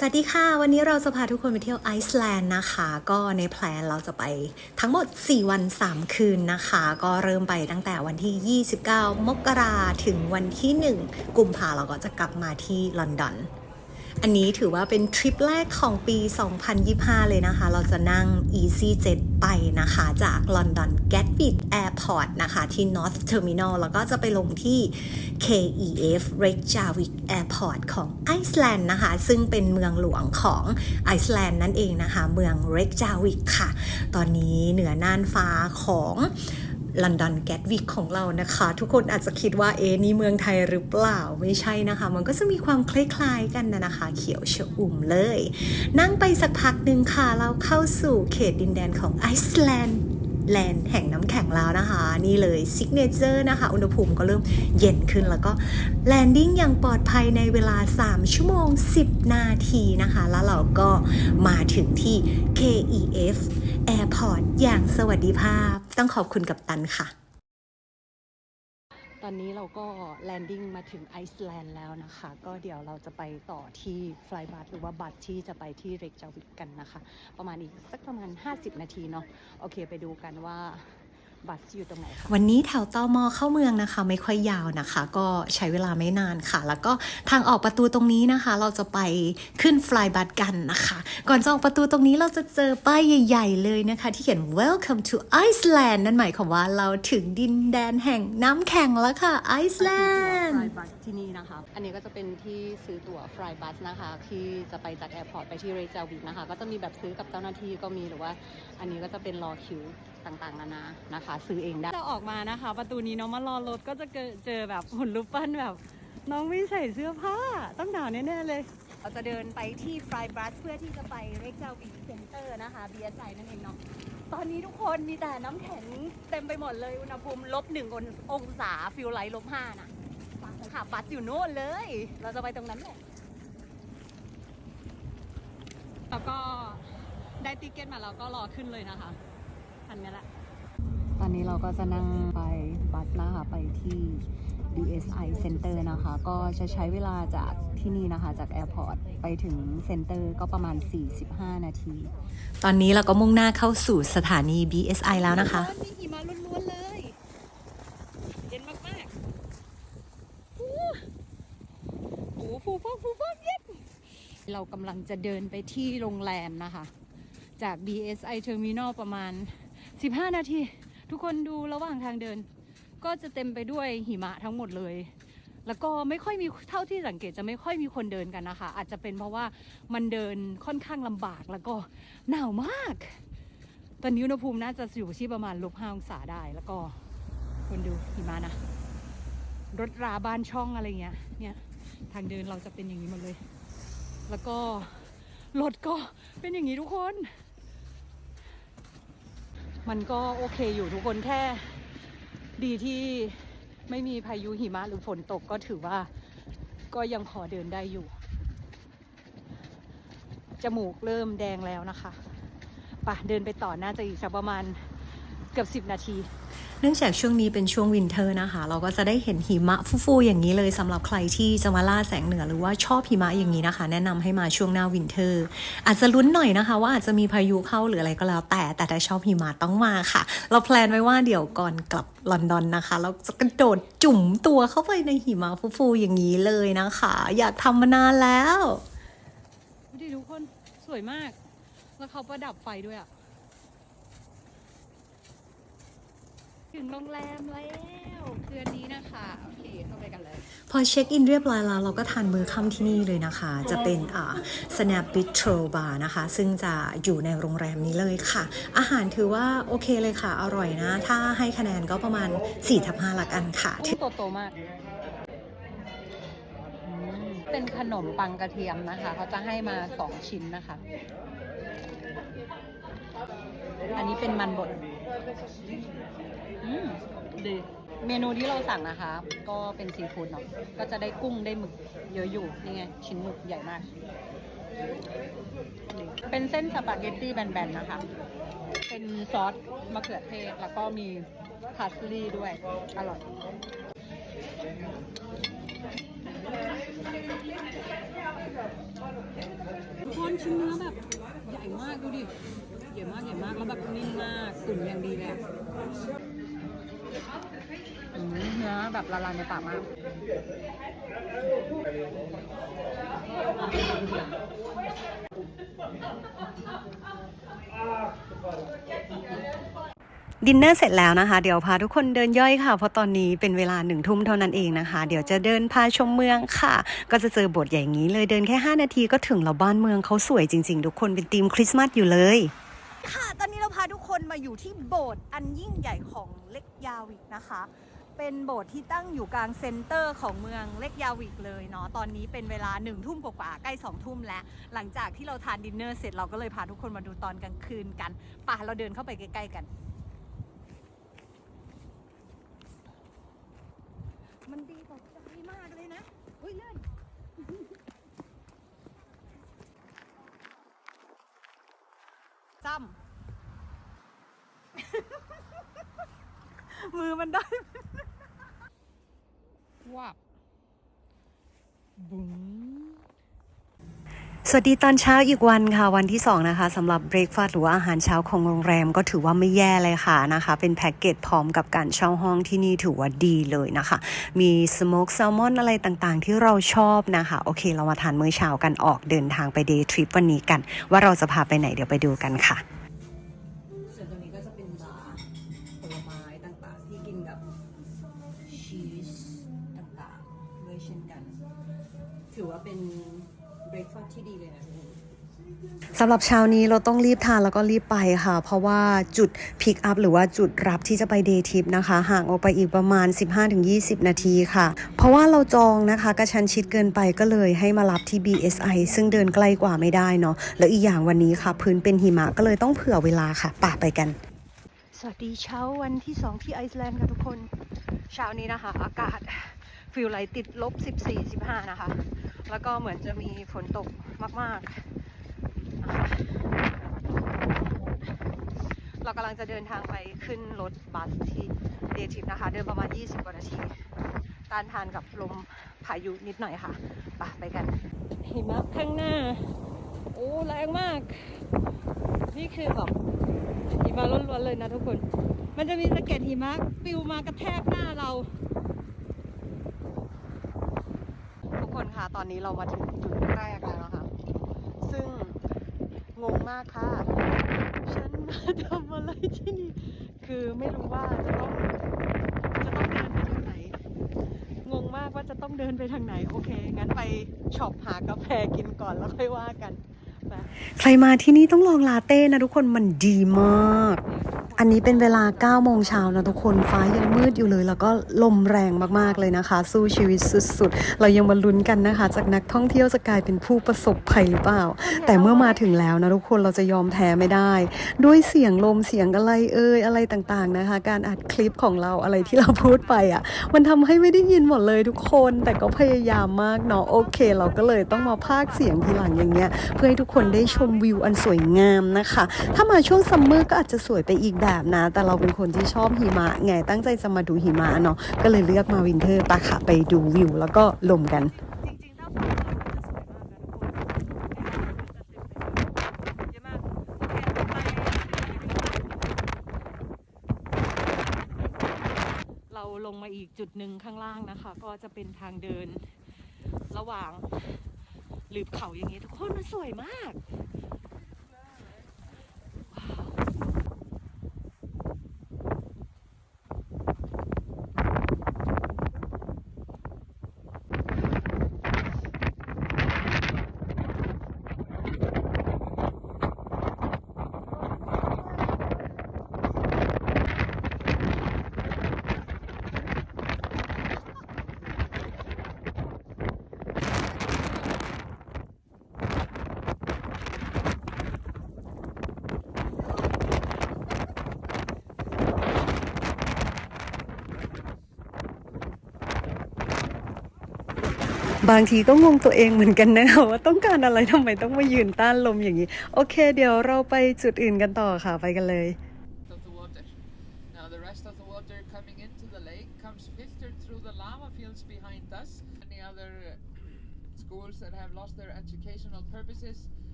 สวัสดีค่ะ วันนี้เราจะพาทุกคนไปเที่ยวไอซ์แลนด์นะคะ ก็ในแพลนเราจะไปทั้งหมด 4 วัน 3 คืนนะคะ ก็เริ่มไปตั้งแต่วันที่ 29 มกราถึงวันที่ 1 กุมภาเราก็จะกลับมาที่ลอนดอน อันนี้ถือว่าเป็นทริปแรกของปี 2025 เลยนะคะ เราจะนั่ง EasyJet ไปนะคะ จากลอนดอน Gatwick Airport นะคะ ที่ North Terminal แล้วก็จะไปลงที่ KEF Reykjavik Airport ของไอซ์แลนด์นะคะ ซึ่งเป็นเมืองหลวงของไอซ์แลนด์นั่นเองนะคะ เมือง Reykjavik ค่ะ ตอนนี้เหนือน่านฟ้าของ ลอนดอนแกตวิกของเรานะคะ ทุกคนอาจจะคิดว่าเอ๊นี่เมืองไทยหรือเปล่าไม่ใช่นะคะ มันก็จะมีความคล้ายๆกันนะนะคะ เขียวชอุ่มเลย นั่งไปสักพักหนึ่งค่ะ เราเข้าสู่เขตดินแดนของไอซ์แลนด์ แลนด์แห่งน้ำแข็งแล้วนะคะ นี่เลยซิกเนเจอร์นะคะ อุณหภูมิก็เริ่มเย็นขึ้นแล้วก็แลนดิ้งอย่างปลอดภัยในเวลา 3 ชั่วโมง 10 นาทีนะคะ แล้วเราก็มาถึงที่ KEF Airport อย่างสวัสดิภาพ ต้องขอบคุณกับตันค่ะ อนนี้เราก็แลนดิ้งมาถึงไอซ์แลนด์แล้วนะคะ ก็เดี๋ยวเราจะไปต่อที่ฟลายบัสหรือว่าบัสที่จะไปที่เรกจาวิกกันนะคะ ประมาณอีกสักประมาณ 50 นาทีเนาะโอเคไปดูกันว่า บัสอยู่ตรงไหนคะวันนี้แถวตอมอเข้าเมืองนะคะ ไม่ค่อยยาวนะคะ ก็ใช้เวลาไม่นานค่ะ แล้วก็ทางออกประตูตรงนี้นะคะ เราจะไปขึ้นฟลายบัสกันนะคะ ก่อนจะออกประตูตรงนี้เราจะเจอป้ายใหญ่ ๆ เลยนะคะ ที่เขียน Welcome to Iceland นั่นหมายความว่าเราถึงดินแดนแห่งน้ำแข็งแล้วค่ะไอซ์แลนด์ฟลายบัสที่นี่นะคะ อันนี้ก็จะเป็นที่ซื้อตั๋วฟลายบัสนะคะ ที่จะไปจากแอร์พอร์ตไปที่เรจาวิกนะคะ ก็จะมีแบบซื้อกับเจ้าหน้าที่ก็มีหรือว่า อันนี้ก็จะเป็นรอคิวต่างๆนานานะคะ ซื้อเองได้เราออกมานะคะ ประตูนี้เนาะมารอรถก็จะเจอเจอแบบหุ่นรูปปั้นแบบ น้องไม่ใส่เสื้อผ้าต้องหนาวแน่ๆเลยเราจะเดินไปที่ฟลายบัสเพื่อที่จะไปเรจาวิกเซ็นเตอร์นะคะ BSI นั่นเองเนาะตอนนี้ทุกคนมีแต่น้ำแข็งเต็มไปหมดเลย อุณหภูมิลบหนึ่งองศาฟิลไลท์ลบห้านะค่ะบัสอยู่โน่นเลย เราจะไปตรงนั้นแหละแล้วก็ได้ติเกตมาแล้วก็รอขึ้นเลยนะคะ ทันนี้แหละตอนนี้เราก็จะนั่งไปบัสนะคะไปที่ DSI Center นะคะ ก็จะใช้เวลาจากที่นี่นะคะ จากแอร์พอร์ตไปถึงเซ็นเตอร์ก็ประมาณ 45 นาที ตอนนี้เราก็มุ่งหน้าเข้าสู่สถานี BSI แล้วนะคะ มีหิมะล้วนๆเลยเย็นมากๆอู้โอ้โหฟูฟ่องฟูฟ่องเย็นเรากำลังจะเดินไปที่โรงแรมนะคะ จาก BSI Terminal ประมาณ 15 นาที ทุกคนดูระหว่างทางเดิน ก็จะเต็มไปด้วยหิมะทั้งหมดเลย แล้วก็ไม่ค่อยมีเท่าที่สังเกตจะไม่ค่อยมีคนเดินกันนะคะ อาจจะเป็นเพราะว่ามันเดินค่อนข้างลำบากแล้วก็หนาวมาก ตอนนี้อุณหภูมิน่าจะอยู่ที่ประมาณลบห้าองศาได้แล้วก็คนดูหิมะนะ รถราบ้านช่องอะไรเงี้ยเนี่ยทางเดินเราจะเป็นอย่างนี้หมดเลย แล้วก็รถก็เป็นอย่างนี้ทุกคน มันก็โอเคอยู่ทุกคนแค่ ดีที่ไม่มีพายุหิมะหรือฝนตกก็ถือว่าก็ยังพอเดินได้อยู่ จมูกเริ่มแดงแล้วนะคะป่ะเดินไปต่อน่าจะอีกสักประมาณ กือบสิบนาที เนื่องจากช่วงนี้เป็นช่วงวินเทอร์นะคะ เราก็จะได้เห็นหิมะฟูๆอย่างนี้เลยสำหรับใครที่จะมาล่าแสงเหนือหรือว่าชอบหิมะอย่างนี้นะคะ แนะนำให้มาช่วงหน้าวินเทอร์ อาจจะลุ้นหน่อยนะคะ ว่าอาจจะมีพายุเข้าหรืออะไรก็แล้วแต่แต่ถ้าชอบหิมะต้องมาค่ะ เราแพลนไว้ว่าเดี๋ยวก่อนกลับลอนดอนนะคะ เราจะกระโดดจุ่มตัวเข้าไปในหิมะฟูๆอย่างนี้เลยนะคะ อยากทำมานานแล้วดูดิทุกคนสวยมาก แล้วเขาประดับไฟด้วยอะ่ ถึงโรงแรมแล้วคืนนี้นะคะโอเคเข้าไปกันเลย พอเช็คอินเรียบร้อยแล้วเราก็ทานมื้อค่ำที่นี่เลยนะคะ จะเป็นอ่า Snap Bistro Bar นะคะ ซึ่งจะอยู่ในโรงแรมนี้เลยค่ะ อาหารถือว่าโอเคเลยค่ะ อร่อยนะ ถ้าให้คะแนนก็ประมาณ4ทับ5ละกันค่ะที่โตโตมาก เป็นขนมปังกระเทียมนะคะ เขาจะให้มาสองชิ้นนะคะ อันนี้เป็นมันบดอืม ดี เมนูที่เราสั่งนะคะ ก็เป็นซีฟู้ดเนาะ ก็จะได้กุ้งได้หมึกเยอะอยู่ นี่ไง ชิ้นหมึกใหญ่มากนี่เป็นเส้นสปาเกตตี้แบนๆนะคะ เป็นซอสมะเขือเทศ แล้วก็มีพาสลีย์ด้วย อร่อยอชิ้นเนื้อแบบใหญ่มากดูดิ ใหญ่มากใหญ่มากแล้วแบบนิ่มมากตุ๋นอย่างดีเลยอะอืม เนื้อแบบละลายในปากมากดินเนอร์เสร็จแล้วนะคะ เดี๋ยวพาทุกคนเดินย่อยค่ะ เพราะตอนนี้เป็นเวลาหนึ่งทุ่มเท่านั้นเองนะคะ เดี๋ยวจะเดินพาชมเมืองค่ะ ก็จะเจอบสถ์ใหญ่อย่างนี้เลยเดินแค่ 5 นาทีก็ถึงแล้วบ้านเมืองเขาสวยจริง ๆ ทุกคนเป็นธีมคริสต์มาสอยู่เลย ค่ะ ตอนนี้เราพาทุกคนมาอยู่ที่โบสถ์อันยิ่งใหญ่ของเล็กยาวิกนะคะ เป็นโบสถ์ที่ตั้งอยู่กลางเซ็นเตอร์ของเมืองเล็กยาวิกเลยเนาะ ตอนนี้เป็นเวลาหนึ่งทุ่มกว่าๆใกล้สองทุ่มแล้ว หลังจากที่เราทานดินเนอร์เสร็จเราก็เลยพาทุกคนมาดูตอนกลางคืนกันป่ะเราเดินเข้าไปใกล้ๆกัน มันดีต่อใจมากเลยนะอุ้ยเลื่อนจ้ำ มือมันได้ว้าบุ้งสวัสดีตอนเช้าอีกวันค่ะ วันที่ 2 นะคะสำหรับเบรกฟาสต์หรือว่าอาหารเช้าของโรงแรมก็ถือว่าไม่แย่เลยค่ะนะคะ เป็นแพ็กเกจพร้อมกับการเช่าห้องที่นี่ถือว่าดีเลยนะคะ มีสโมกแซลมอนอะไรต่างๆ ที่เราชอบนะคะ โอเค เรามาทานมื้อเช้ากันออกเดินทางไปเดย์ทริปวันนี้กัน ว่าเราจะพาไปไหนเดี๋ยวไปดูกันค่ะ สำหรับเช้านี้เราต้องรีบทานแล้วก็รีบไปค่ะ เพราะว่าจุดพิกอัพหรือว่าจุดรับที่จะไปเดย์ทิปนะคะ ห่างออกไปอีกประมาณ 15-20 นาทีค่ะ เพราะว่าเราจองนะคะกระชันชิดเกินไปก็เลยให้มารับที่ BSI ซึ่งเดินใกล้กว่าไม่ได้เนาะแล้วอีกอย่างวันนี้ค่ะ พื้นเป็นหิมะก็เลยต้องเผื่อเวลาค่ะป่าไปกัน สวัสดีเช้าวันที่ 2 ที่ไอซ์แลนด์ค่ะทุกคนเช้านี้นะคะ อากาศฟิลไลติดลบ 14-15 นะคะ แล้วก็เหมือนจะมีฝนตกมากๆ เรากำลังจะเดินทางไปขึ้นรถบัสที่เดทิปนะคะ เดินประมาณ 20 กว่านาที ต้านทานกับลมพายุนิดหน่อยค่ะไปไปกัน หิมะข้างหน้า โอ้แรงมาก นี่คือแบบหิมะล้วนๆเลยนะทุกคน มันจะมีสะเก็ดหิมะปิวมากระแทกหน้าเรา ทุกคนคะตอนนี้เรามาถึงจุดแรกแล้วนะคะ ซึ่ง งงมากค่ะ ฉันมาทำอะไรที่นี่ คือไม่รู้ว่าจะต้องจะต้องเดินไปทางไหน งงมากว่าจะต้องเดินไปทางไหน โอเค งั้นไปช็อปหากาแฟกินก่อนแล้วค่อยว่ากันไปใครมาที่นี่ต้องลองลาเต้นะทุกคนมันดีมาก อันนี้เป็นเวลา9โมงเช้านะทุกคนฟ้ายังมืดอยู่เลย แล้วก็ลมแรงมากๆเลยนะคะ สู้ชีวิตสุดๆ เรายังมาลุ้นกันนะคะ จากนักท่องเที่ยวจะกลายเป็นผู้ประสบภัยหรือเปล่า แต่เมื่อมาถึงแล้วนะทุกคนเราจะยอมแพ้ไม่ได้ ด้วยเสียงลมเสียงอะไรเอ่ยอะไรต่างๆนะคะ การอัดคลิปของเราอะไรที่เราพูดไปอะ มันทำให้ไม่ได้ยินหมดเลยทุกคน แต่ก็พยายามมากเนาะโอเค เราก็เลยต้องมาพากย์เสียงทีหลังอย่างเงี้ย เพื่อให้ทุกคนได้ชมวิวอันสวยงามนะคะ ถ้ามาช่วงซัมเมอร์ก็อาจจะสวยไปอีกแบบแบบนะ แต่เราเป็นคนที่ชอบหิมะไงตั้งใจจะมาดูหิมะเนาะก็เลยเลือกมาวินเทอร์ปะค่ะไปดูวิวแล้วก็ลมกันเปิดมันจะสวยมากนะทุกคนเยอะมากโอเคต่อไปเราลงมาอีกจุดหนึ่งข้างล่างนะคะ ก็จะเป็นทางเดินระหว่างหลืบเขาอย่างนี้ ทุกคนมันสวยมาก บางทีก็งงตัวเองเหมือนกันนะคะว่าต้องการอะไรทำไมต้องมายืนต้านลมอย่างนี้ โอเค เดี๋ยวเราไปจุดอื่นกันต่อค่ะไปกันเลย schools that have lost their educational purposes.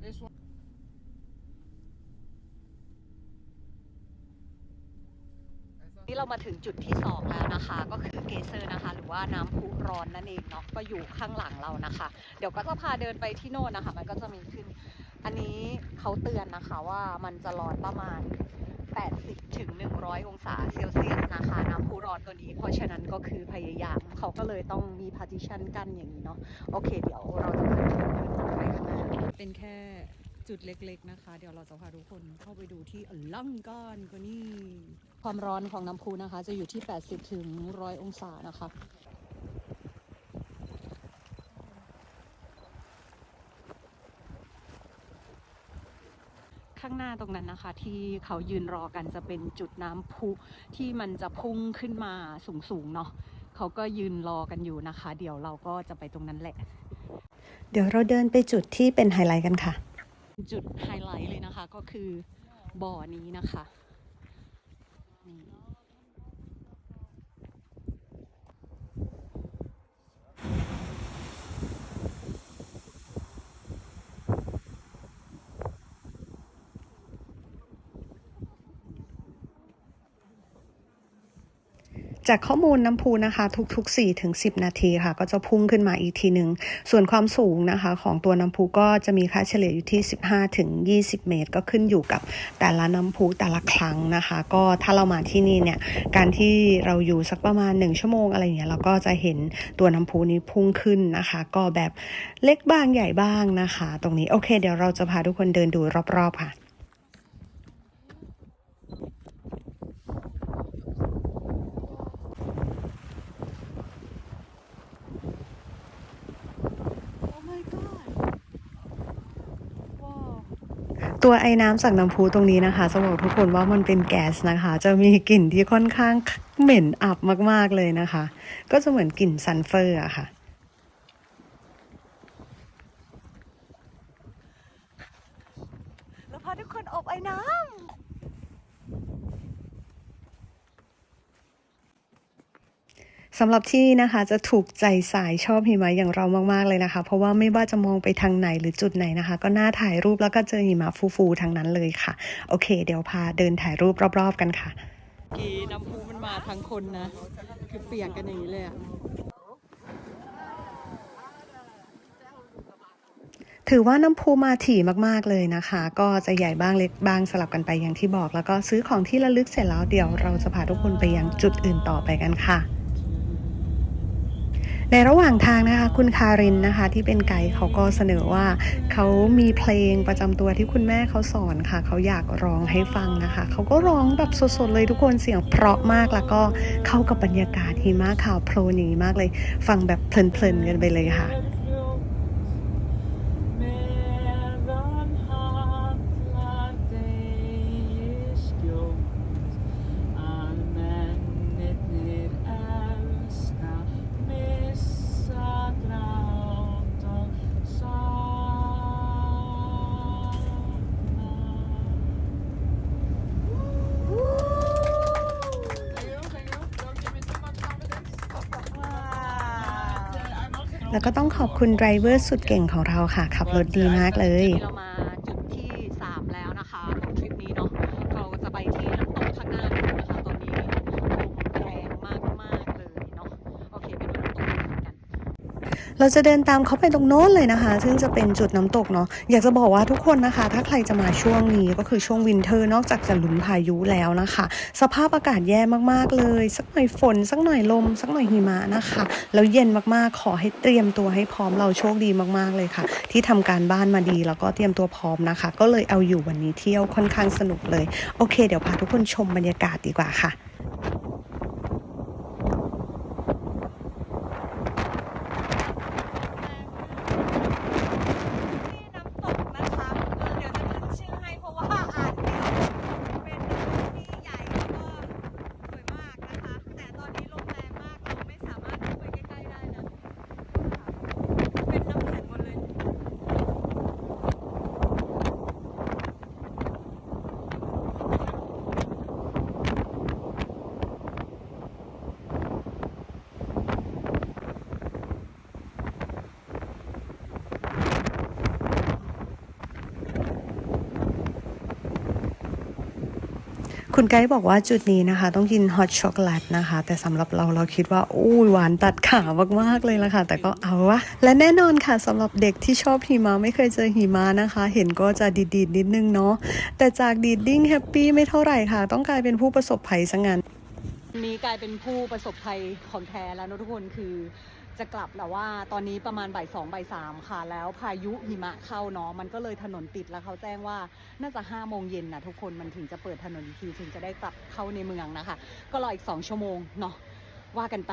This one. นี่เรามาถึงจุดที่ 2 แล้วนะคะ ก็คือเกเซอร์นะคะ หรือว่าน้ำพุร้อนนั่นเองเนาะก็อยู่ข้างหลังเรานะคะ เดี๋ยวก็จะพาเดินไปที่โน่นนะคะ มันก็จะมีขึ้น อันนี้เขาเตือนนะคะว่ามันจะร้อนประมาณ 80ถึง100 องศาเซลเซียสนะคะน้ำพุร้อนตัวนี้ เพราะฉะนั้นก็คือพยายามเขาก็เลยต้องมี partition กั้นอย่างนี้เนาะโอเค เดี๋ยวเราจะเดินไปข้างหน้าเป็นแค่ จุดเล็ก ๆ นะคะ เดี๋ยวเราจะพาทุกคนเข้าไปดูที่อลังก้ารกว่านี้ความร้อนของน้ำพุนะคะ จะอยู่ที่ 80 ถึง 100 องศานะคะข้างหน้าตรงนั้นนะคะ ที่เขายืนรอกันจะเป็นจุดน้ำพุที่มันจะพุ่งขึ้นมาสูงๆเนาะเขาก็ยืนรอกันอยู่นะคะ เดี๋ยวเราก็จะไปตรงนั้นแหละ เดี๋ยวเราเดินไปจุดที่เป็นไฮไลท์กันค่ะ จุดไฮไลท์เลยนะคะก็คือบ่อนี้นะคะนี่ จากข้อมูลน้ำพุนะคะ ทุกๆ4ถึง10 นาทีค่ะ ก็จะพุ่งขึ้นมาอีกทีหนึ่งส่วนความสูงนะคะ ของตัวน้ำพุก็จะมีค่าเฉลี่ยอยู่ที่ 15ถึง20 เมตร ก็ขึ้นอยู่กับแต่ละน้ำพุแต่ละครั้งนะคะ ก็ถ้าเรามาที่นี่เนี่ยการที่เราอยู่สักประมาณ 1 ชั่วโมงอะไรอย่างเงี้ยเราก็จะเห็นตัวน้ำพุนี้พุ่งขึ้นนะคะ ก็แบบเล็กบ้างใหญ่บ้างนะคะ ตรงนี้โอเค เดี๋ยวเราจะพาทุกคนเดินดูรอบๆค่ะ ตัวไอ้น้ำจากน้ำพุตรงนี้นะคะจะบอกทุกคนว่ามันเป็นแก๊สนะคะ จะมีกลิ่นที่ค่อนข้างเหม็นอับมากๆเลยนะคะ ก็จะเหมือนกลิ่นซันเฟอร์อะค่ะแล้วพาทุกคนอบไอ้น้ำ สำหรับที่นี่นะคะจะถูกใจสายชอบหิมะอย่างเรามากๆเลยนะคะ เพราะว่าไม่ว่าจะมองไปทางไหนหรือจุดไหนนะคะ ก็น่าถ่ายรูปแล้วก็เจอหิมะฟูๆทางนั้นเลยค่ะ โอเค เดี๋ยวพาเดินถ่ายรูปรอบๆกันค่ะกีน้ำพุมันมาทั้งคนนะ คือเปียกกันอย่างนี้เลยอะถือว่าน้ำพุมาถี่มากๆเลยนะคะ ก็จะใหญ่บ้างเล็กบ้างสลับกันไปอย่างที่บอก แล้วก็ซื้อของที่ระลึกเสร็จแล้วเดี๋ยวเราจะพาทุกคนไปยังจุดอื่นต่อไปกันค่ะ ในระหว่างทางนะคะคุณคารินนะคะที่เป็นไกด์เขาก็เสนอว่าเขามีเพลงประจำตัวที่คุณแม่เขาสอนค่ะ เขาอยากร้องให้ฟังนะคะ เขาก็ร้องแบบสดๆเลยทุกคนเสียงเพราะมากแล้วก็เข้ากับบรรยากาศหิมะขาวโพลนอย่างนี้มากเลย ฟังแบบเพลินๆกันไปเลยค่ะ ก็ต้องขอบคุณไดรเวอร์สุดเก่งของเราค่ะ ขับรถดีมากเลย นี่เรามาจุดที่ 3 แล้วนะคะของทริปนี้เนาะ เราจะไปที่น้ำตกข้างหน้านู้นนะคะ ตอนนี้ลมแรงมากๆเลยเนาะ โอเคไปดูน้ำตกกัน เราจะเดินตามเขาไปตรงโน้นเลยนะคะ ซึ่งจะเป็นจุดน้ำตกเนาะอยากจะบอกว่าทุกคนนะคะ ถ้าใครจะมาช่วงนี้ก็คือช่วงวินเทอร์ นอกจากจะลุ้นพายุแล้วนะคะ สภาพอากาศแย่มากๆเลย สักหน่อยฝน สักหน่อยลม สักหน่อยหิมะนะคะ แล้วเย็นมากๆขอให้เตรียมตัวให้พร้อมเราโชคดีมากๆเลยค่ะ ที่ทำการบ้านมาดีแล้วก็เตรียมตัวพร้อมนะคะ ก็เลยเอาอยู่วันนี้เที่ยวค่อนข้างสนุกเลยโอเค เดี๋ยวพาทุกคนชมบรรยากาศดีกว่าค่ะ น้ำตกนะคะเออเดี๋ยวจะขึ้นชื่อให้เพราะว่าอ่านไม่ออกเป็นน้ำตกที่ใหญ่แล้วก็สวยมากนะคะ แต่ตอนนี้ลมแรงมากเราไม่สามารถเข้าไปใกล้ๆได้นะ เป็นน้ำแข็งหมดเลย เคุณไกด์บอกว่าจุดนี้นะคะ ต้องกินฮอตช็อกโกแลตนะคะ แต่สำหรับเราเราคิดว่าอู้หวานตัดขามากๆเลยละค่ะ แต่ก็เอาวะและแน่นอนค่ะสำหรับเด็กที่ชอบหิมะไม่เคยเจอหิมะนะคะ เห็นก็จะดีดๆนิดนึงเนาะแต่จากดีดดิ้งแฮปปี้ไม่เท่าไหร่ค่ะ ต้องกลายเป็นผู้ประสบภัยซะงั้นวันนี้กลายเป็นผู้ประสบภัยของแท้แล้วนะทุกคนคือ จะกลับแต่ว่าตอนนี้ประมาณบ่ายสองบ่ายสามค่ะ แล้วพายุหิมะเข้าเนาะมันก็เลยถนนติดแล้วเขาแจ้งว่าน่าจะห้าโมงเย็นนะทุกคนมันถึงจะเปิดถนนอีกทีถึงจะได้กลับเข้าในเมืองนะคะ ก็รออีกสองชั่วโมงเนาะว่ากันไป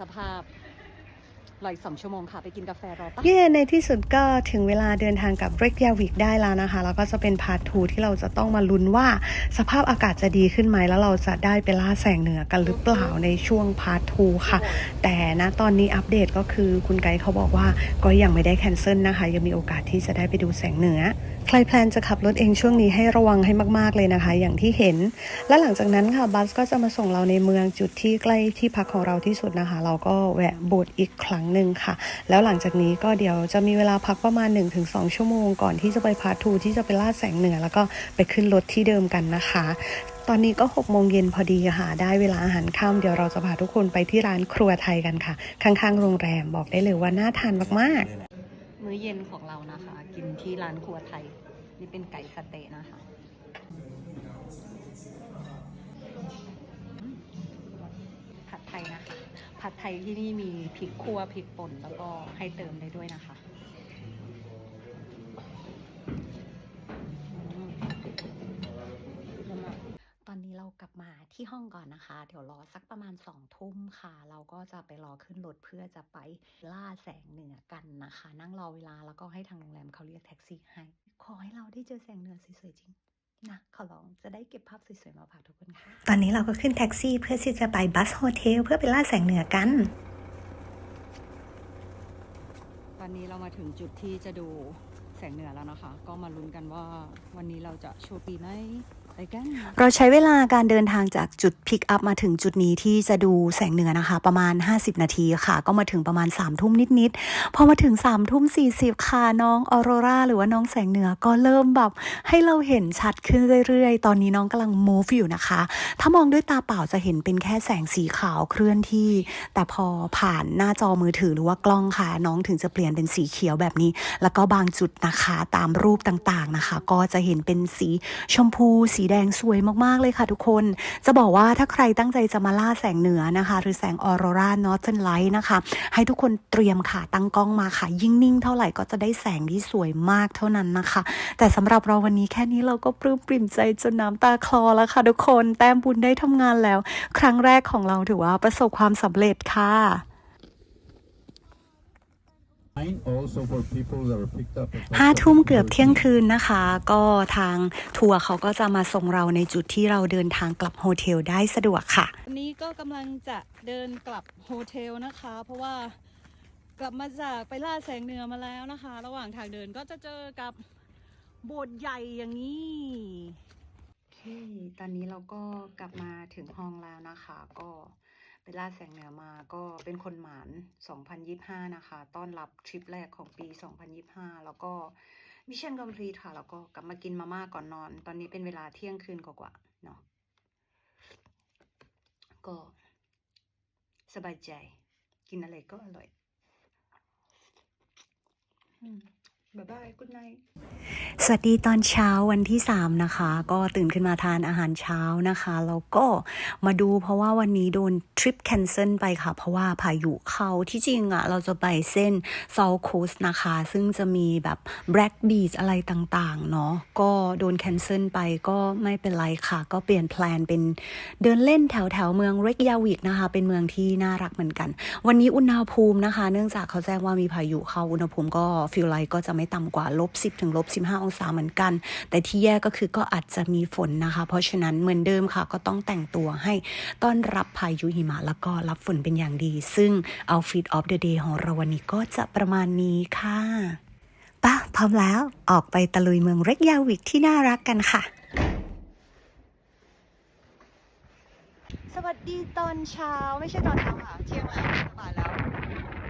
สภาพ รออีกสองชั่วโมงค่ะ ไปกินกาแฟรอปะเย่ในที่สุดก็ถึงเวลาเดินทางกับเรกยาวิกได้แล้วนะคะ แล้วก็จะเป็นพาร์ททูที่เราจะต้องมาลุ้นว่า สภาพอากาศจะดีขึ้นไหมแล้วเราจะได้ไปล่าแสงเหนือกันหรือเปล่าในช่วงพาร์ททูค่ะ แต่นะตอนนี้อัปเดตก็คือคุณไกด์เขาบอกว่าก็ยังไม่ได้แคนเซิลนะคะ ยังมีโอกาสที่จะได้ไปดูแสงเหนือใครแพลนจะขับรถเองช่วงนี้ให้ระวังให้มากๆเลยนะคะ อย่างที่เห็น และหลังจากนั้นค่ะบัสก็จะมาส่งเราในเมืองจุดที่ใกล้ที่พักของเราที่สุดนะคะ เราก็แวะโบสถ์อีกครั้งหนึ่งค่ะ แล้วหลังจากนี้ก็เดี๋ยวจะมีเวลาพักประมาณ 1-2 ชั่วโมงก่อนที่จะไปพาร์ททูที่จะไปล่าแสงเหนือ แล้วก็ไปขึ้นรถที่เดิมกันนะคะ ตอนนี้ก็6โมงเย็นพอดีค่ะ ได้เวลาอาหารค่ำเดี๋ยวเราจะพาทุกคนไปที่ร้านครัวไทยกันค่ะ ข้างๆ โรงแรมบอกได้เลยว่าน่าทานมากๆ อเย็นของเรานะคะ กินที่ร้านครัวไทย นี่เป็นไก่สเต๊ะนะคะผัดไทยนะคะ ผัดไทยที่นี่มีพริกคั่วพริกป่นแล้วก็ให้เติมได้ด้วยนะคะ เรากลับมาที่ห้องก่อนนะคะ เดี๋ยวรอสักประมาณสองทุ่มค่ะ เราก็จะไปรอขึ้นรถเพื่อจะไปล่าแสงเหนือกันนะคะ นั่งรอเวลาแล้วก็ให้ทางโรงแรมเขาเรียกแท็กซี่ให้ ขอให้เราได้เจอแสงเหนือสวยๆจริงนะขอร้องจะได้เก็บภาพสวยๆมาฝากทุกคนค่ะ ตอนนี้เราก็ขึ้นแท็กซี่เพื่อที่จะไปบัสโฮเทลเพื่อไปล่าแสงเหนือกัน ตอนนี้เรามาถึงจุดที่จะดูแสงเหนือแล้วนะคะ ก็มาลุ้นกันว่าวันนี้เราจะโชคดีไหมไปกัน เราใช้เวลาการเดินทางจากจุดพิกอัพมาถึงจุดนี้ที่จะดูแสงเหนือนะคะ ประมาณ 50 นาทีค่ะ ก็มาถึงประมาณ3ามทุ่มนิดๆพอมาถึง3ามทุ่ม40ค่ะน้องออโรราหรือว่าน้องแสงเหนือก็เริ่มแบบให้เราเห็นชัดขึ้นเรื่อยๆ ตอนนี้น้องกำลัง move อยู่นะคะ ถ้ามองด้วยตาเปล่าจะเห็นเป็นแค่แสงสีขาวเคลื่อนที่ แต่พอผ่านหน้าจอมือถือหรือว่ากล้องค่ะ น้องถึงจะเปลี่ยนเป็นสีเขียวแบบนี้ แล้วก็บางจุดนะคะตามรูปต่างๆนะคะ ก็จะเห็นเป็นสีชมพูสีีแดงสวยมากๆเลยค่ะทุกคน จะบอกว่าถ้าใครตั้งใจจะมาล่าแสงเหนือนะคะ หรือแสงออโรรานอร์เ r n นไลท์นะคะ ให้ทุกคนเตรียมค่ะตั้งกล้องมาค่ะ ยิ่งนิ่งเท่าไหร่ก็จะได้แสงที่สวยมากเท่านั้นนะคะ แต่สำหรับเราวันนี้แค่นี้เราก็ปลื้มปริ่มใจจนน้ำตาคลอแล้วค่ะทุกคนแต้มบุญได้ทำงานแล้ว ครั้งแรกของเราถือว่าประสบความสำเร็จค่ะ ห้าทุ่มเกือบเที่ยงคืนนะคะ ก็ทางทัวร์เขาก็จะมาส่งเราในจุดที่เราเดินทางกลับโฮเทลได้สะดวกค่ะวันนี้ก็กำลังจะเดินกลับโฮเทลนะคะ เพราะว่ากลับมาจากไปล่าแสงเหนือมาแล้วนะคะ ระหว่างทางเดินก็จะเจอกับโบสถ์ใหญ่อย่างนี้โอเคตอนนี้เราก็กลับมาถึงห้องแล้วนะคะ ก็ ไปล่าแสงเหนือมาก็เป็นคนหมาน 2025 นะคะ ต้อนรับทริปแรกของปี 2025 แล้วก็มิชชั่นคอมพลีทค่ะ แล้วก็กลับมากินมาม่าก่อนนอน ตอนนี้เป็นเวลาเที่ยงคืนกว่าๆเนาะ ก็สบายใจ กินอะไรก็อร่อย อืม บ๊ายบายกุ๊ดไนสวัสดีตอนเช้าวันที่ 3 นะคะ ก็ตื่นขึ้นมาทานอาหารเช้านะคะแล้วก็มาดูเพราะว่าวันนี้โดนทริปแคนเซิลไปค่ะ เพราะว่าพายุเข้าที่จริงอะ่ะ เราจะไปเส้น South Coast นะคะ ซึ่งจะมีแบบ Black Beach อะไรต่างๆ เนาะก็โดนแคนเซิลไปก็ไม่เป็นไรค่ะ ก็เปลี่ยนแพลนเป็นเดินเล่นแถวแถวๆเมืองเรกยาวิกนะคะ เป็นเมืองที่น่ารักเหมือนกัน วันนี้อุณหภูมินะคะ เนื่องจากเขาแจ้งว่ามีพายุเข้าอุณหภูมิก็ฟิลไลก็จะไม่ต่ำกว่าลบ10ถึงลบ15 องศาเหมือนกัน แต่ที่แย่ก็คือก็อาจจะมีฝนนะคะ เพราะฉะนั้นเหมือนเดิมค่ะก็ต้องแต่งตัวให้ต้อนรับพายุหิมะแล้วก็รับฝนเป็นอย่างดี ซึ่ง Outfit of the Day ของเราวันนี้ก็จะประมาณนี้ค่ะป่ะพร้อมแล้วออกไปตะลุยเมืองเรกยาวิกที่น่ารักกันค่ะ สวัสดีตอนเช้าไม่ใช่ตอนเช้าค่ะเที่ยงแล้วบ่ายแล้ว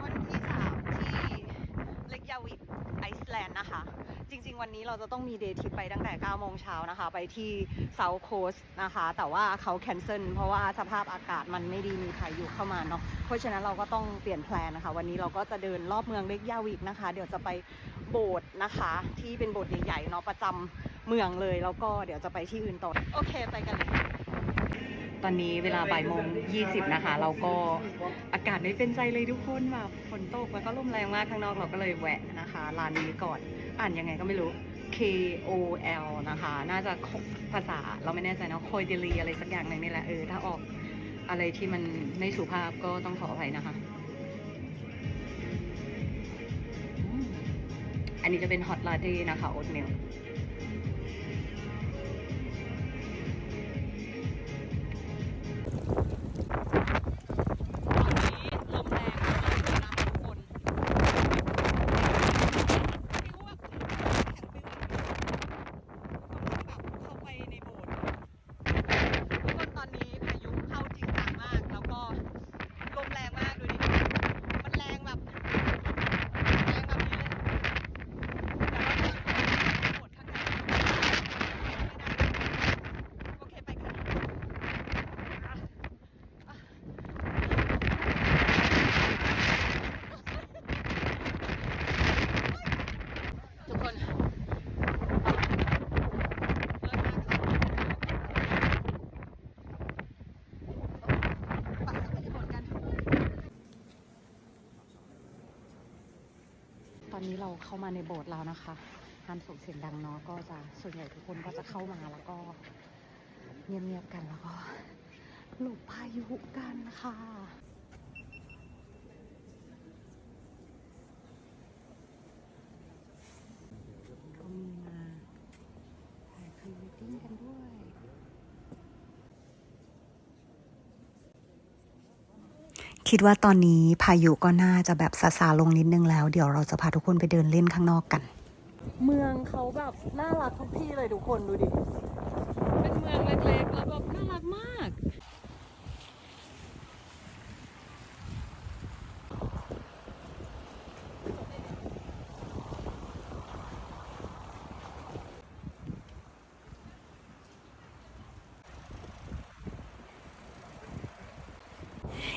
วันที่สามที่เล็ก ยาวิกไอซ์แล นด์นะคะ จริง ๆ วันนี้เราจะต้องมีเดย์ทริปไปตั้งแต่ 9 โมงเช้านะคะ ไปที่เซาท์โคสนะคะ แต่ว่าเขาแคนเซิลเพราะว่าสภาพอากาศมันไม่ดีมีพายุเข้ามาเนาะ เพราะฉะนั้นเราก็ต้องเปลี่ยนแพลนนะคะ วันนี้เราก็จะเดินรอบเมืองเล็กยาวิกนะคะ เดี๋ยวจะไปโบสถ์นะคะ ที่เป็นโบสถ์ใหญ่ๆเนาะประจำเมืองเลย แล้วก็เดี๋ยวจะไปที่อื่นต่อ โอเค ไปกันเลย ตอนนี้เวลาบ่ายโมง20นะคะ เราก็อากาศไม่เป็นใจเลยทุกคนแบบฝนตกแล้วก็ลมแรงมากข้างนอกเราก็เลยแวะนะคะร้านนี้ก่อนอ่านยังไงก็ไม่รู้ K O L นะคะ น่าจะภาษาเราไม่แน่ใจเนาะคอยเดลีอะไรสักอย่างหนึ่งนี่แหละเออถ้าออกอะไรที่มันไม่สุภาพก็ต้องขออภัยนะคะ อันนี้จะเป็นฮอตลาเต้นะคะโอ๊ตมิล อนนี้เราเข้ามาในโบสถ์แล้วนะคะห้ามส่งเสียงดังเนาะก็จะส่วนใหญ่ทุกคนก็จะเข้ามาแล้วก็เงียบๆกันแล้วก็หลบพายุกันค่ะ ก็มีมาถ่ายพรีเวดดิ้งกันด้วย คิดว่าตอนนี้พายุก็น่าจะแบบซาซาลงนิดนึงแล้ว เดี๋ยวเราจะพาทุกคนไปเดินเล่นข้างนอกกัน เมืองเขาแบบน่ารักทุกที่เลยทุกคนดูดิ เป็นเมืองเล็กๆแล้วแบบน่ารักมาก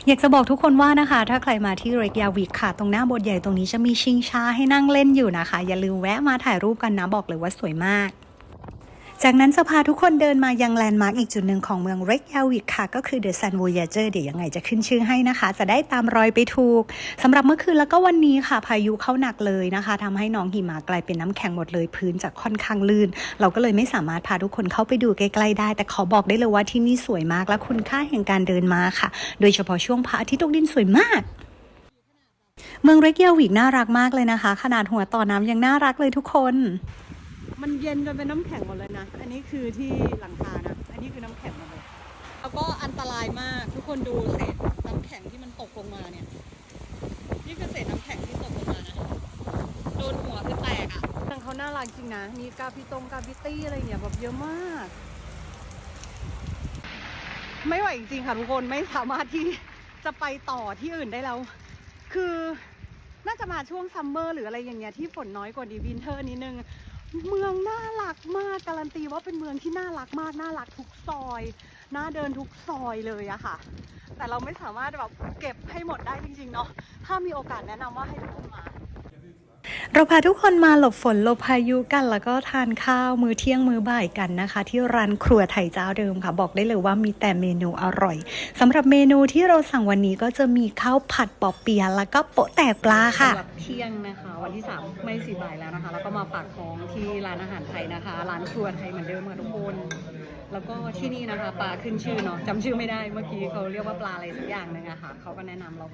อยากจะบอกทุกคนว่านะคะ ถ้าใครมาที่เรกยาวิกค่ะ ตรงหน้าโบสถ์ใหญ่ตรงนี้จะมีชิงช้าให้นั่งเล่นอยู่นะคะ อย่าลืมแวะมาถ่ายรูปกันนะบอกเลยว่าสวยมาก จากนั้นจะพาทุกคนเดินมายังแลนด์มาร์กอีกจุดหนึ่งของเมืองเรกยาวิกค่ะ ก็คือ The Sun Voyager เดี๋ยวยังไงจะขึ้นชื่อให้นะคะ จะได้ตามรอยไปถูกสำหรับเมื่อคืนแล้วก็วันนี้ค่ะ พายุเข้าหนักเลยนะคะทำให้น้องหิมะกลายเป็นน้ำแข็งหมดเลยพื้นจากค่อนข้างลื่น เราก็เลยไม่สามารถพาทุกคนเข้าไปดูใกล้ๆได้ แต่ขอบอกได้เลยว่าที่นี่สวยมากและคุณค่าแห่งการเดินมาค่ะ โดยเฉพาะช่วงพระอาทิตย์ตกดินสวยมากเมืองเรกยาวิกน่ารักมากเลยนะคะ ขนาดหัวต่อน้ำยังน่ารักเลยทุกคน มันเย็นจนเป็นน้ำแข็งหมดเลยนะ อันนี้คือที่หลังคานะ อันนี้คือน้ำแข็งหมดเลย แล้วก็อันตรายมากทุกคนดูเศษน้ำแข็งที่มันตกลงมาเนี่ย นี่คือเศษน้ำแข็งที่ตกลงมานะ โดนหัวคือแตกอะ่ะทางเขาน่ารักจริงนะ มีกาพิตรงกาพิตี้อะไรอย่างเงี้ยแบบเยอะมาก ไม่ไหวจริงๆค่ะทุกคน ไม่สามารถที่จะไปต่อที่อื่นได้แล้ว คือน่าจะมาช่วงซัมเมอร์หรืออะไรอย่างเงี้ยที่ฝนน้อยกว่าดีวินเทอร์นิดนึง เมืองน่ารักมากการันตีว่าเป็นเมืองที่น่ารักมากน่ารักทุกซอยน่าเดินทุกซอยเลยอะค่ะ แต่เราไม่สามารถแบบเก็บให้หมดได้จริงๆเนาะถ้ามีโอกาสแนะนำว่าให้ทุกคนมา เราพาทุกคนมาหลบฝนหลบพายุกัน แล้วก็ทานข้าวมื้อเที่ยงมื้อบ่ายกันนะคะ ที่ร้านครัวไทยเจ้าเดิมค่ะ บอกได้เลยว่ามีแต่เมนูอร่อยสำหรับเมนูที่เราสั่งวันนี้ก็จะมีข้าวผัดปอเปียะแล้วก็โปะแตกปลาค่ะสำหรับเที่ยงนะคะ วันที่3ไม่สี่บ่ายแล้วนะคะ แล้วก็มาฝากท้องที่ร้านอาหารไทยนะคะ ร้านครัวไทยเหมือนเดิมค่ะทุกคนแล้วก็ที่นี่นะคะ ปลาขึ้นชื่อเนาะจำชื่อไม่ได้เมื่อกี้เขาเรียกว่าปลาอะไรสักอย่างหนึงอะค่ะเขาก็แนะนำเรา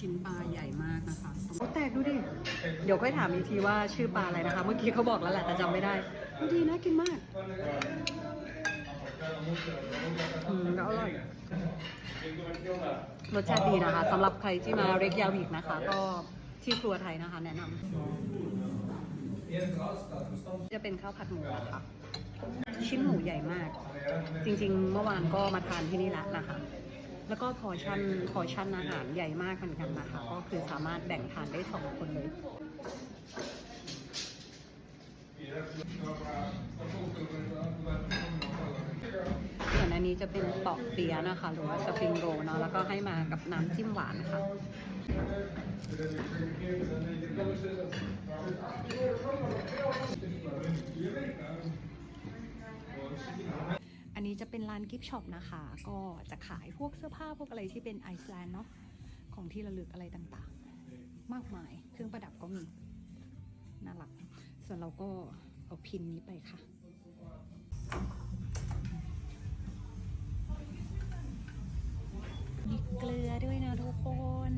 ชิ้นปลาใหญ่มากนะคะโอ้แตกดูดิ เดี๋ยวค่อยถามอีกทีว่าชื่อปลาอะไรนะคะ เมื่อกี้เขาบอกแล้วแหละแต่จำไม่ได้ดูดีน่ากินมากอืมแล้วอร่อย รสชาติดีนะคะสำหรับใครที่มาเรกยาวิกนะคะ ก็ที่ครัวไทยนะคะ แนะนำจะเป็นข้าวผัดหมูนะคะชิ้นหมูใหญ่มาก จริง ๆ เมื่อวานก็มาทานที่นี่แล้วนะคะ แล้วก็พอชั่นพอชั่นอาหารใหญ่มากเหมือนกันนะคะ ก็คือสามารถแบ่งทานได้สองคนเลยส่วนอันนี้จะเป็นเปาะเปียะนะคะ หรือว่าสปริงโรลเนาะแล้วก็ให้มากับน้ำจิ้มหวานค่ะ อันนี้จะเป็นร้านกิฟช็อปนะคะ ก็จะขายพวกเสื้อผ้าพวกอะไรที่เป็นไอซ์แลนด์เนาะของที่ระลึกอะไรต่างๆ มากมายเครื่องประดับก็มีน่ารัก ส่วนเราก็เอาพินนี้ไปค่ะ มีเกลือด้วยนะทุกคน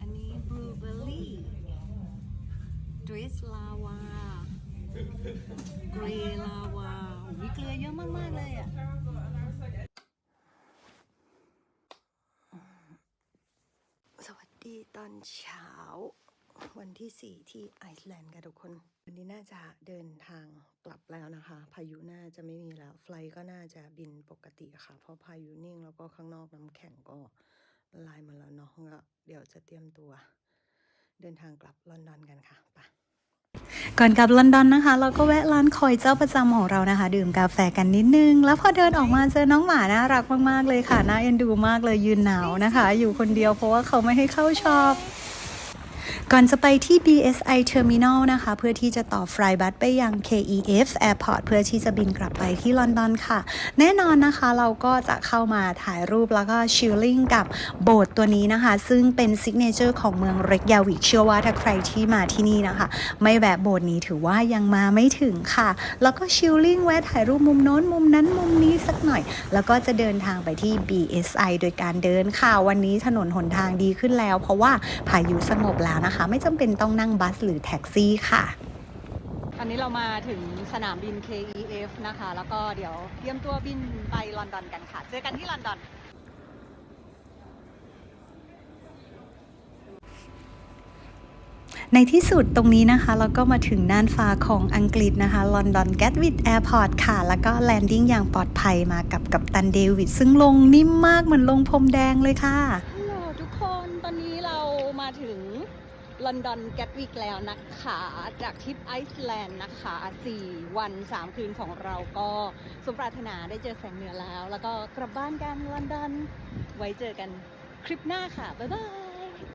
อันนี้บลูเบอร์รี่ดริสลาวา เกรลาวาวิเกลือเยอะมากๆเลยอะสวัสดีตอนเช้า วันที่ 4 ที่ไอซ์แลนด์ค่ะทุกคน วันนี้น่าจะเดินทางกลับแล้วนะคะ พายุน่าจะไม่มีแล้ว ไฟล์ก็น่าจะบินปกติค่ะ เพราะพายุนิ่งแล้วก็ข้างนอกน้ำแข็งก็ละลายมาแล้วเนาะก็เดี๋ยวจะเตรียมตัว เดินทางกลับลอนดอนกันค่ะไป ก่อนกลับลอนดอนนะคะ เราก็แวะร้านคอยเจ้าประจำของเรานะคะ ดื่มกาแฟกันนิดนึง แล้วพอเดินออกมาเจอน้องหมาน่ารักมากๆเลยค่ะน่าเอ็นดูมากเลยยืนหนาวนะคะ อยู่คนเดียวเพราะว่าเขาไม่ให้เข้าชอบ ก่อนจะไปที่ BSI Terminal นะคะ เพื่อที่จะต่อไฟล์บัสไปยัง KEF Airport เพื่อที่จะบินกลับไปที่ลอนดอนค่ะ แน่นอนนะคะเราก็จะเข้ามาถ่ายรูปแล้วก็ชิลลิ่งกับโบสถ์ตัวนี้นะคะ ซึ่งเป็นซิกเนเจอร์ของเมืองเรกยาวิกเชื่อว่าถ้าใครที่มาที่นี่นะคะ ไม่แวะโบสถ์นี้ถือว่ายังมาไม่ถึงค่ะ แล้วก็ชิลลิ่งแวะถ่ายรูปมุมโน้นมุมนั้นมุมนี้สักหน่อย แล้วก็จะเดินทางไปที่ BSI โดยการเดินค่ะ วันนี้ถนนหนทางดีขึ้นแล้ว เพราะว่าพายุสงบแล้วนะคะไม่จำเป็นต้องนั่งบัสหรือแท็กซี่ค่ะตอนนี้เรามาถึงสนามบิน KEF นะคะ แล้วก็เดี๋ยวเตรียมตัวบินไปลอนดอนกันค่ะ เจอกันที่ลอนดอนในที่สุดตรงนี้นะคะ เราก็มาถึงน่านฟ้าของอังกฤษนะคะลอนดอนแกตวิดแอร์พอร์ตค่ะ แล้วก็แลนดิ้งอย่างปลอดภัยมากับกัปตันเดวิด ซึ่งลงนิ่มมากเหมือนลงพรมแดงเลยค่ะ ฮัลโหลทุกคนตอนนี้เรามาถึง ลอนดอนแกตวิกแล้วนะคะ จากทริปไอซ์แลนด์นะคะ 4 วัน 3 คืนของเราก็สมปรารถนาได้เจอแสงเหนือแล้ว แล้วก็กลับบ้านกันลอนดอน ไว้เจอกันคลิปหน้าค่ะ บ๊ายบาย